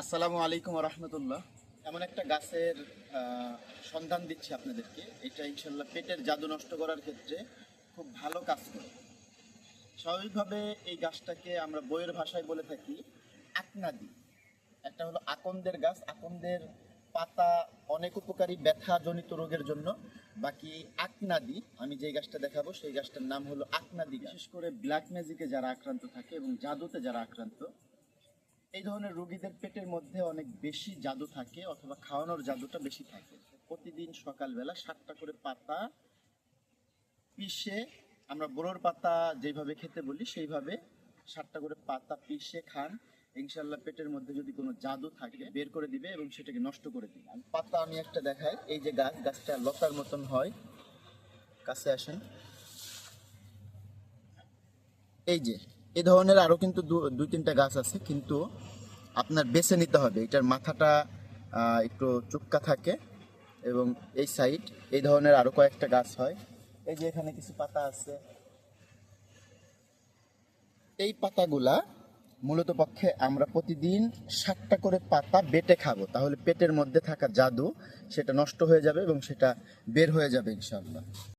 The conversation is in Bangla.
আসসালামু আলাইকুম রহমতুল্লাহ এমন একটা গাছের সন্ধান দিচ্ছি আপনাদেরকে। এটা ইনশাল্লাহ পেটের জাদু নষ্ট করার ক্ষেত্রে খুব ভালো কাজ করে। স্বাভাবিকভাবে এই গাছটাকে আমরা বইয়ের ভাষায় বলে থাকি আকনাদি। একটা হলো আকন্দের গাছ। আকন্দের পাতা অনেক উপকারী ব্যথাজনিত রোগের জন্য। বাকি আকনাদি, আমি যে গাছটা দেখাবো, সেই গাছটার নাম হলো আকনাদি বিশেষ করে ব্ল্যাক ম্যাজিকে যারা আক্রান্ত থাকে এবং জাদুতে যারা আক্রান্ত এই ধরনের রোগীদের পেটের মধ্যে অনেক বেশি জাদু থাকে অথবা খাওয়ানোর জাদুটা বেশি থাকে। প্রতিদিন সকালবেলা সাতটা করে পাতা পিষে, আমরা বোরোর পাতা যেভাবে খেতে বলি সেইভাবে সাতটা করে পাতা পিষে খান। ইনশাল্লাহ পেটের মধ্যে যদি কোনো জাদু থাকে, বের করে দিবে এবং সেটাকে নষ্ট করে দিবে। পাতা আমি একটা দেখাই, এই যে গাছ, গাছটা লতার মতন হয়। কাছে আসেন। এই যে এই ধরনের আরও কিন্তু দুই, তিনটা গাছ আছে, কিন্তু আপনার বেছে নিতে হবে। এটার মাথাটা একটু চুক্কা থাকে এবং এই সাইড এই ধরনের আরও কয়েকটা গাছ হয়। এই যে এখানে কিছু পাতা আছে। এই পাতাগুলা মূলত পক্ষে আমরা প্রতিদিন সাতটা করে পাতা বেটে খাব। তাহলে পেটের মধ্যে থাকা জাদু সেটা নষ্ট হয়ে যাবে এবং সেটা বের হয়ে যাবে ইনশাআল্লাহ।